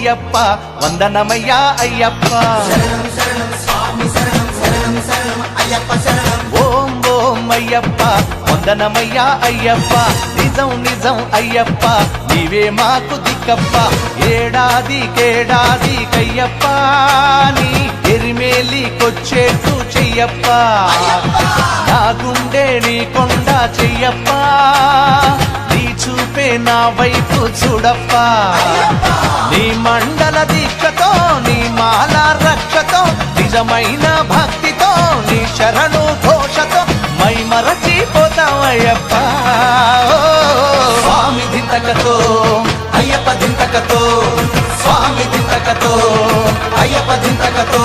అయ్యప్ప వందనమయ్యా అయ్యప్ప. ఓం ఓం అయ్యప్ప వందనమయ్యా అయ్యప్ప. నిజం నిజం అయ్యప్ప నీవే మాకు దిక్కప్ప. ఏడాది కేడాది కయ్యప్ప నీ ఎరిమేలికొచ్చేట్టు చెయ్యప్ప నా గుండె నీ కొండ చెయ్యప్ప. నీ వైపు చూడప్ప. నీ మండల దీక్షతో నీ మాల రక్షతో నిజమైన భక్తితో నీ శరణు ఘోషతో మై మరచిపోతావయ్యప్ప ఓ, స్వామి దింతకతో అయ్యప్ప దింతకతో స్వామి దింతకతో అయ్యప్ప దింతకతో.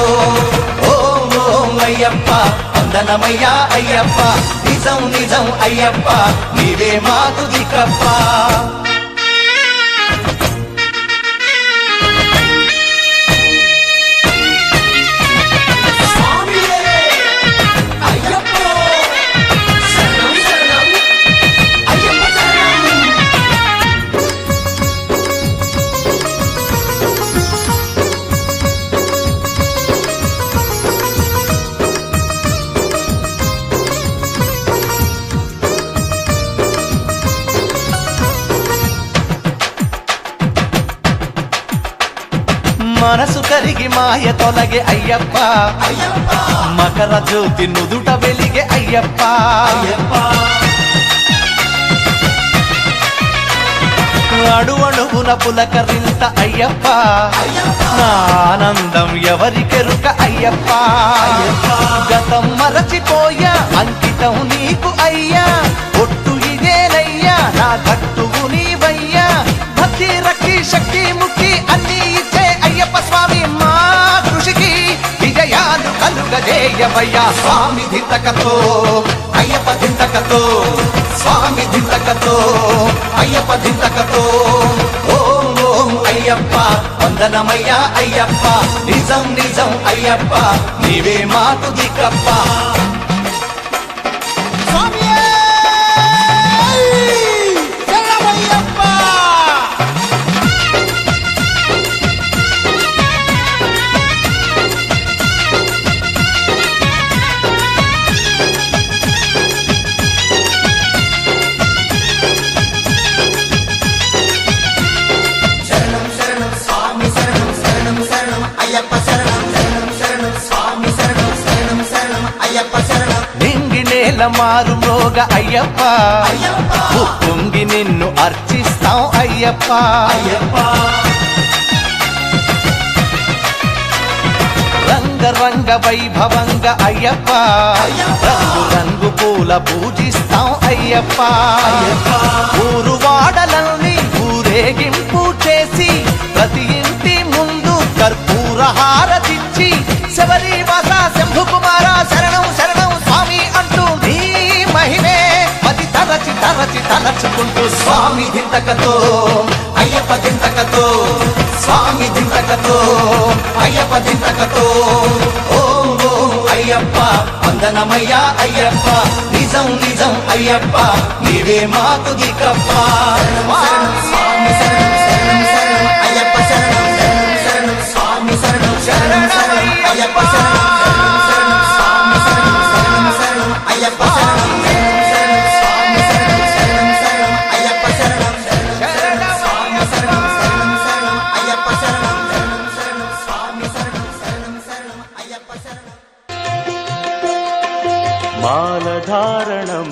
ఓం ఓం అయ్యప్ప వందనమయ్యా అయ్యప్ప. నిజం నిజం అయ్యప్ప నీవే మాకు దిక్కప్ప మనసు కరిగి మాయ తొలగే అయ్యప్ప. మకర జ్యోతి నుదుట వెలిగే అయ్యప్ప. అడు అడుగున పులకరింత అయ్యప్ప. నా ఆనందం ఎవరికెరుక అయ్యప్ప. గతం మరచిపోయా అంకితం నీకు అయ్యా. ఒట్టు ఇదేనయ్యా నా గట్టువు అయ్యవయ్యా స్వామి దింతకతో అయ్యప్ప దింతకతో స్వామి దింతకతో అయ్యప్ప దింతకతో. ఓం ఓం అయ్యప్ప వందనమయ్యా అయ్యప్ప నిజం నిజం అయ్యప్ప నీవే మాకు దిక్కప్ప వేల మారు మోగ అయ్యప్ప. పొంగి నిన్ను అర్చిస్తాం అయ్యప్ప. రంగ రంగ వైభవంగ అయ్యప్ప. రంగు రంగు పూల పూజిస్తాం అయ్యప్ప. ఊరు వాడలల్ని ఊరేగింపు చేసి ప్రతి ఇంటి ముందు కర్పూర హారతిచ్చి శబరి వాస శంభు తరచి తలచుకుంటూ స్వామి దింతకతో అయ్యప్ప దింతకతో స్వామి దింతకతో అయ్యప్ప దింతకతో. ఓం ఓం అయ్యప్ప వందనమయ్యా అయ్యప్ప నిజం నిజం అయ్యప్ప నీవే మాకు దిక్కప్ప మాలధారణం.